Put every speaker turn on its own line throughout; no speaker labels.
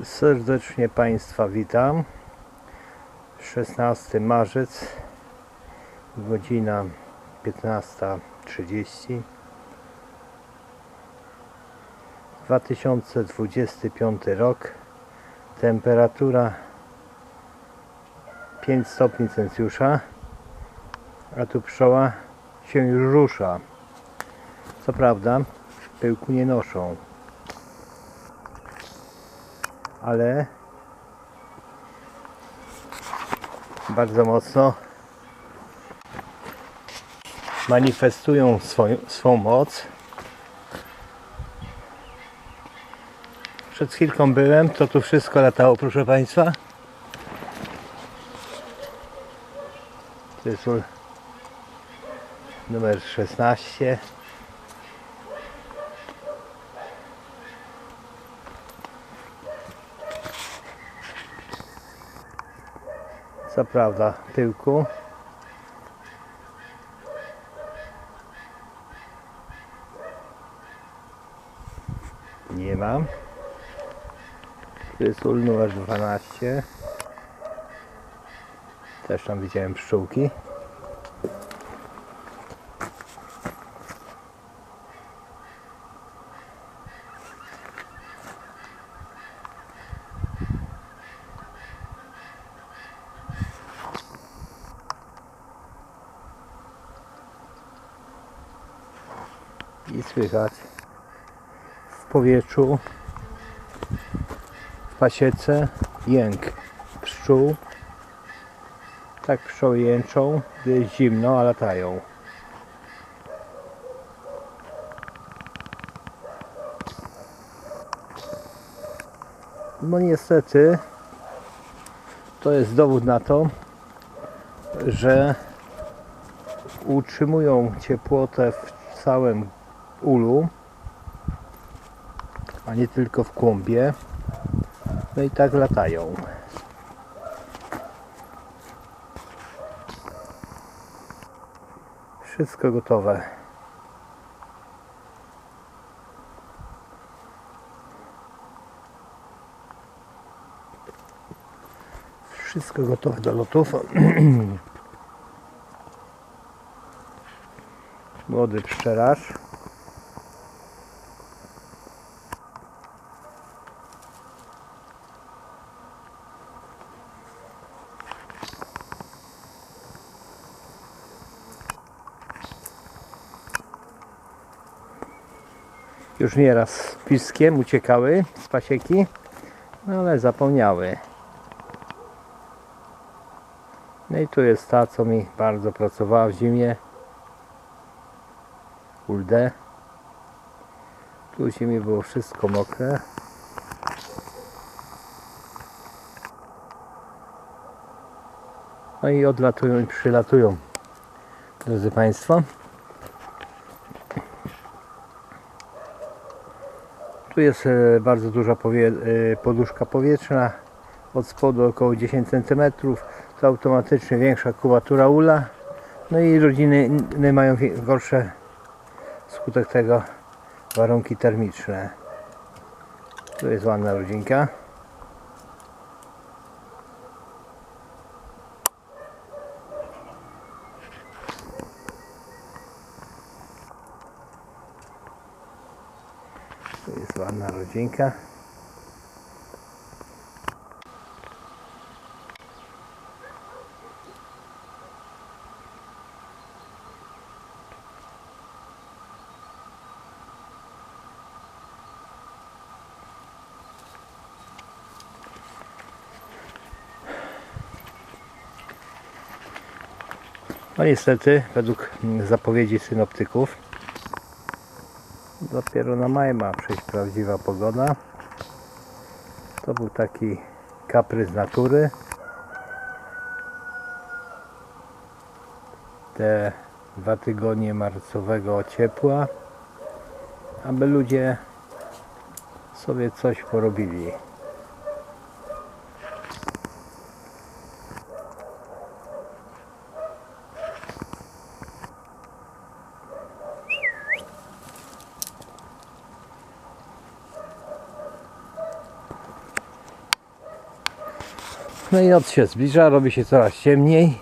Serdecznie Państwa witam. 16 marzec, godzina 15.30. 2025 rok. Temperatura 5 stopni Celsjusza, a tu pszczoła się już rusza. Co prawda, pyłku nie noszą, ale bardzo mocno manifestują swoją, swą moc. Przed chwilką byłem, to tu wszystko latało, proszę Państwa. To jest numer 16. Co prawda tyłku. Nie mam. To jest numer 12. Też tam widziałem pszczółki. Słychać w powietrzu, w pasiece jęk pszczół. Tak pszczoły jęczą, gdy jest zimno, a latają. No niestety to jest dowód na to, że utrzymują ciepłotę w całym ulu, a nie tylko w kłębie. No i tak latają. Wszystko gotowe. Wszystko gotowe do lotów. Młody pszczelarz. Już nieraz piskiem uciekały z pasieki, no ale zapomniały. No i tu jest ta, co mi bardzo pracowała w zimie. Uldę. Tu zimie było wszystko mokre. No i odlatują i przylatują. Drodzy Państwo. Jest e, bardzo duża powie, e, poduszka powietrzna. Od spodu około 10 cm. To automatycznie większa kubatura ula. No i rodziny mają gorsze skutek tego warunki termiczne. Tu jest ładna rodzinka. Tu jest ładna rodzinka. No niestety, według zapowiedzi synoptyków, dopiero na maj ma przyjść prawdziwa pogoda. To był taki kaprys natury. Te dwa tygodnie marcowego ciepła, aby ludzie sobie coś porobili. No i noc się zbliża, robi się coraz ciemniej.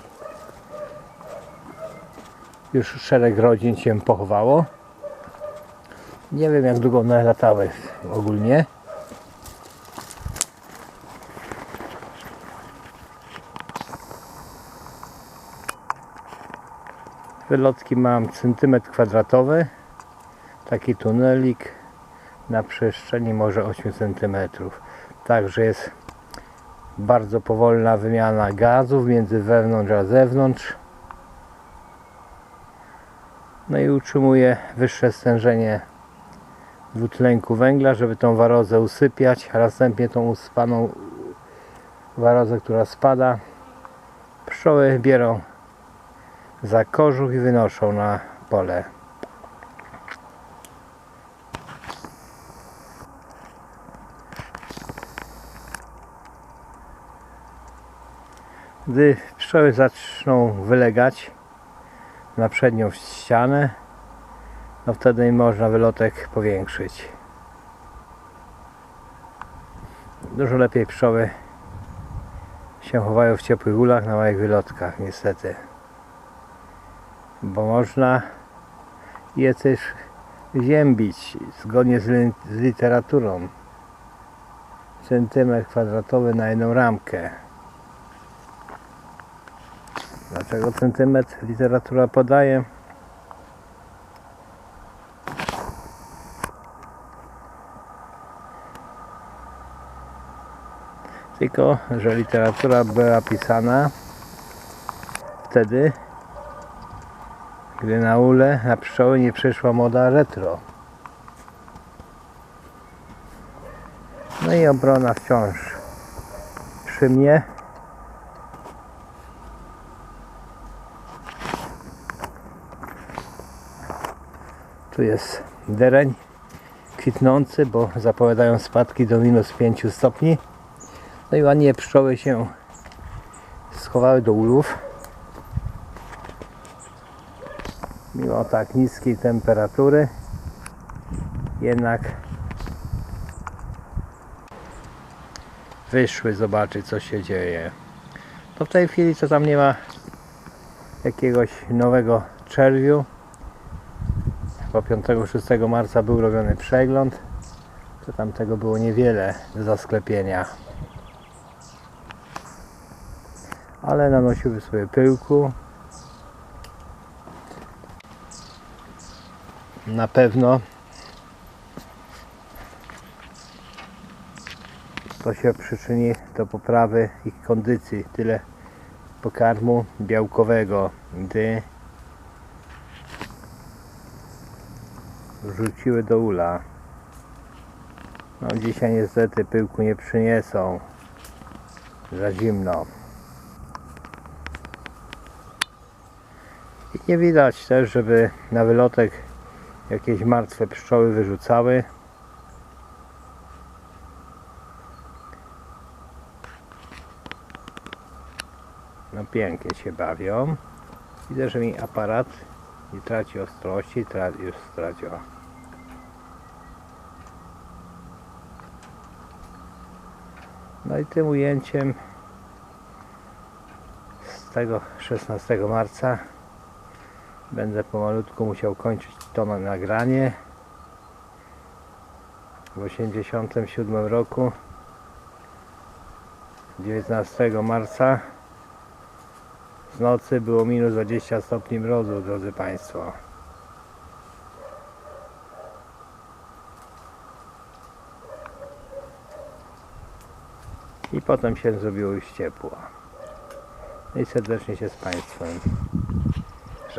Już szereg rodzin się pochowało. Nie wiem jak długo one latały ogólnie. Wylotki mam centymetr kwadratowy. Taki tunelik na przestrzeni może 8 cm. Także jest bardzo powolna wymiana gazów między wewnątrz a zewnątrz. No i utrzymuje wyższe stężenie dwutlenku węgla, żeby tą warozę usypiać, a następnie tą uspaną warozę, która spada, pszczoły bierą za kożuch i wynoszą na pole. Gdy pszczoły zaczną wylegać na przednią ścianę, no wtedy można wylotek powiększyć. Dużo lepiej pszczoły się chowają w ciepłych ulach na małych wylotkach, niestety. Bo można je też ziębić zgodnie z, li- z literaturą. Centymetr kwadratowy na jedną ramkę. Dlaczego centymetr literatura podaje? Tylko, że literatura była pisana wtedy, gdy na ule, na pszczoły nie przyszła moda retro. No i obrona wciąż przy mnie. Tu jest dereń kwitnący, bo zapowiadają spadki do minus 5 stopni. No i ładnie pszczoły się schowały do ulów. Mimo tak niskiej temperatury, jednak wyszły zobaczyć co się dzieje. To w tej chwili to tam nie ma jakiegoś nowego czerwiu. Chyba 5-6 marca był robiony przegląd. To tam tego było niewiele do zasklepienia. Ale nanosiły sobie pyłku. Na pewno to się przyczyni do poprawy ich kondycji. Tyle pokarmu białkowego, gdy wrzuciły do ula. No dzisiaj niestety pyłku nie przyniosą. Za zimno. I nie widać też, żeby na wylotek jakieś martwe pszczoły wyrzucały. No pięknie się bawią. Widzę, że mi aparat nie traci ostrości, tra już No i tym ujęciem z tego 16 marca będę pomalutku musiał kończyć to na nagranie. W 87 roku 19 marca z nocy było minus 20 stopni mrozu, drodzy Państwo. Potem się zrobiło już ciepło. No i serdecznie się z Państwem.